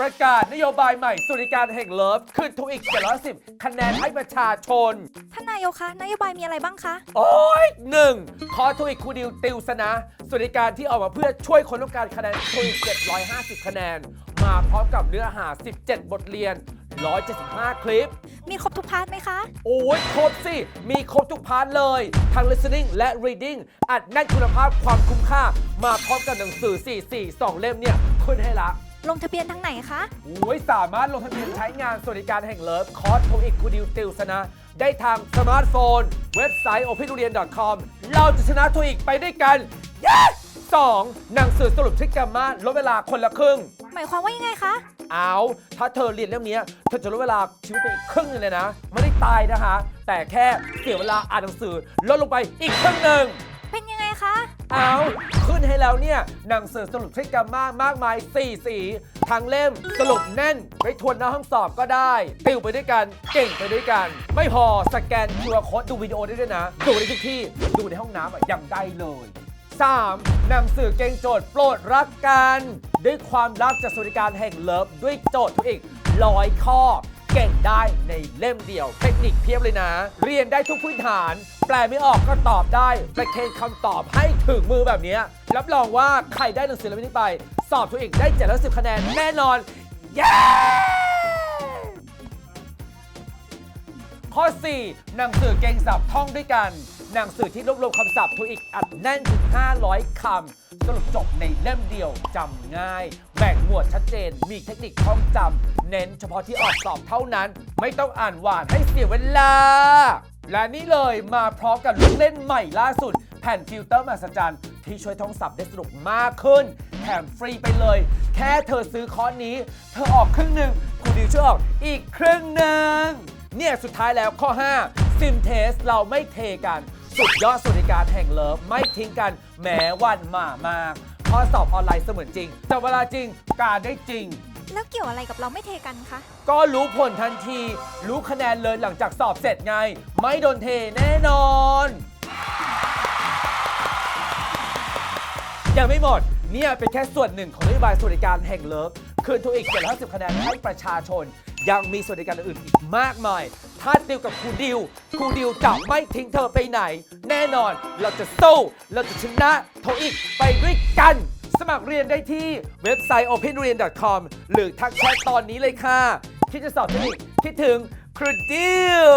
ประกาศนโยบายใหม่สวัสดิการแห่งเลิฟขึ้นทุกอีก710คะแนนให้ประชาชน ท่านนายกคะนโยบายมีอะไรบ้างคะ โอ้ยหนึ่งขอทุกอีกครูดิวติวสนะสวัสดิการที่ออกมาเพื่อช่วยคนต้องการคะแนนทุก750 คะแนน มาพร้อมกับเนื้อหา 17 บทเรียน 175 คลิป มีครบทุกพาร์ทไหมคะ โอ้ยครบสิ มีครบทุกพาร์ทเลย ทั้ง listening และ reading อัดแน่นคุณภาพความคุ้มค่า มาพร้อมกับหนังสือ 4 4 2 เล่มเนี่ยขึ้นให้ละ ลงทะเบียนทางไหนคะ โอ้ยสามารถลงทะเบียนใช้งานสวัสดิการแห่งเลิฟคอร์สโทอีกคูดิวติวชนะ ได้ทางสมาร์ทโฟน เว็บไซต์ openurian.com เราจะชนะโทอีกไปด้วยกันเย้สองหนังสือสรุปทริกกรรมาลดเวลาคนละครึ่ง หมายความว่ายังไงคะ เอาถ้าเธอเรียนเรื่องนี้เธอจะลดเวลาชีวิตไปอีกครึ่งหนึงเลยนะ ไม่ได้ตายนะคะ แต่แค่เสียเวลาอ่านหนังสือลดลงไปอีกครึ่งหนึ่ง เป็นยังไงคะ เอาขึ้นให้แล้วเนี่ยหนังสือสรุปทริกกรรมากมากมาย 4 สีทั้งเล่มสรุปแน่นไปทวนหน้าห้องสอบก็ได้ ติวไปด้วยกัน เก่งไปด้วยกัน ไม่พอสแกน QR Code ดูวิดีโอได้ด้วยนะดูได้ทุกที่ดูในห้องน้ำอะยังได้เลย 3. หนังสือเก่งโจทย์โปรดรักกัน ด้วยความรักจากสวัสดิการแห่งเลิฟด้วยโจทย์ทุกอีกร้อยข้อ เก่งได้ในเล่มเดียว เทคนิคเพียบเลยนะ เรียนได้ทุกพื้นฐาน แปลไม่ออกก็ตอบได้ประเคนคำตอบให้ถึงมือแบบนี้ รับรองว่าใครได้หนังสือเล่มนี้ไป สอบทุกอีกได้เจ็ดสิบคะแนนแน่นอน เย้ ข้อ 4 หนังสือเก่งศัพท์ท่องด้วยกัน หนังสือที่รวบรวมคำศัพท์ทุกอีกอัดแน่นถึง500คำสรุปจบในเล่มเดียวจำง่าย แบ่งหมวดชัดเจน มีเทคนิคท่องจำ เน้นเฉพาะที่ออกสอบเท่านั้น ไม่ต้องอ่านหวานให้เสียเวลา และนี่เลยมาพร้อมกับลูกเล่นใหม่ล่าสุด แผ่นฟิลเตอร์มหัศจรรย์ที่ช่วยท่องศัพท์ได้สนุกมากขึ้น แถมฟรีไปเลย แค่เธอซื้อคอร์สนี้ เธอออกครึ่งหนึ่งครูดิวช่วยออกอีกครึ่งหนึ่งเนี่ยสุดท้ายแล้วข้อ 5 ซิมเทสเราไม่เทกัน สุดยอดสวัสดิการแห่งเลิฟไม่ทิ้งกันแม้วันมามากข้อสอบออนไลน์เสมือนจริง แต่เวลาจริงการได้จริง แล้วเกี่ยวอะไรกับเราไม่เทกันคะ ก็รู้ผลทันที รู้คะแนนเลยหลังจากสอบเสร็จไง ไม่โดนเทแน่นอน ยังไม่หมด เนี่ยเป็นแค่ส่วนหนึ่งของนโยบายสวัสดิการแห่งเลิฟคืนทุกอีก750คะแนนให้ประชาชน ยังมีสวัสดิการอื่นอีกมากมาย ถ้าติวกับครูดิวครูดิวจะไม่ทิ้งเธอไปไหน แน่นอนเราจะสู้เราจะชนะโทอีกไปด้วยกัน มัครเรียนได้ที่เว็บไซต์ openrean.com หรือทักแชทตอนนี้เลยค่ะ คิดจะสอบสนิคิดถึงครูดิว